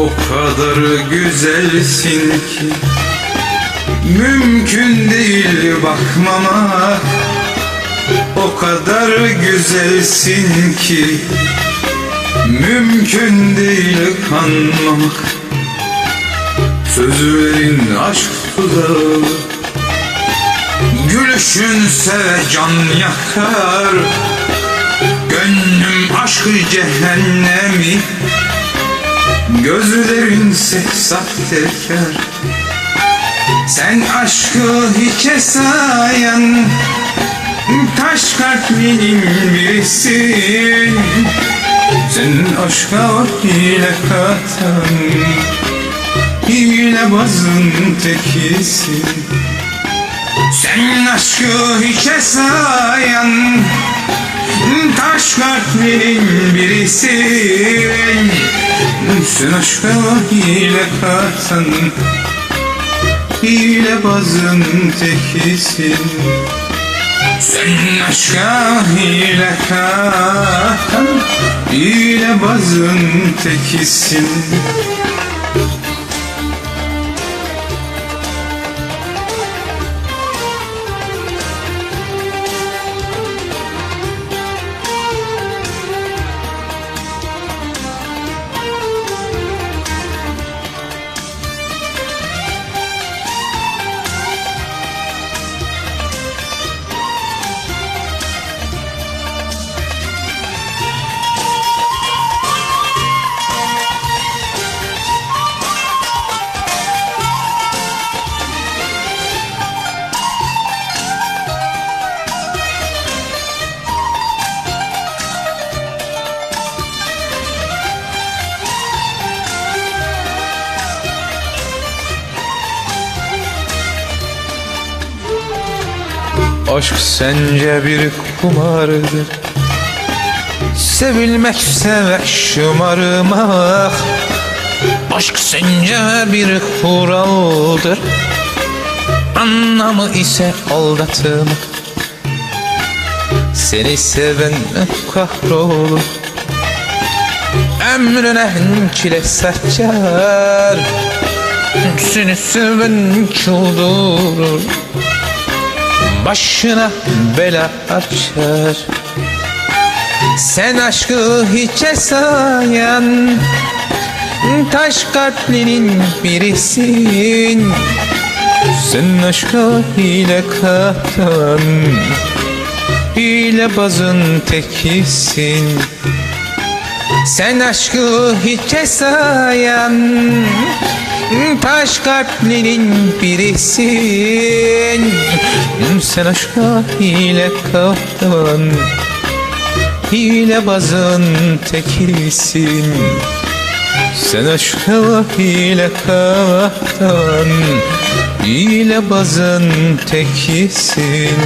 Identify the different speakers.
Speaker 1: O kadar güzelsin ki. Mümkün değil bakmamak O kadar güzelsin ki. Mümkün değil kanmamak Sözlerin aşk tuzağı. Gülüşünse can yakar. Gönlüm aşkı cehennemi Gözlerinse sahtekar Sen aşkı hiçe sayan Taş kalbinin birisin. Sen aşka hile katan Hilebazın tekisin. Sen aşkı hiçe sayan Taş kalbinin birisin Sen aşka hile katan Hilebazın tekisin. Sen aşka hile katan Hilebazın tekisin Aşk sence bir kumardır Sevilmek sevmek şımarmak Aşk sence bir kuraldır? Anlamı ise aldatmak. Seni seven kahrolur. Ömrüne çile saçar Seni seven çıldırır başına bela açar. Sen aşkı hiçe sayan Taş kalplinin birisin Sen aşka hile katan Hilebazın tekisin Sen aşkı hiçe sayan Taş kalplinin birisin Sen aşka hile katan Hilebazın tekisin Sen aşka hile katan Hilebazın tekisin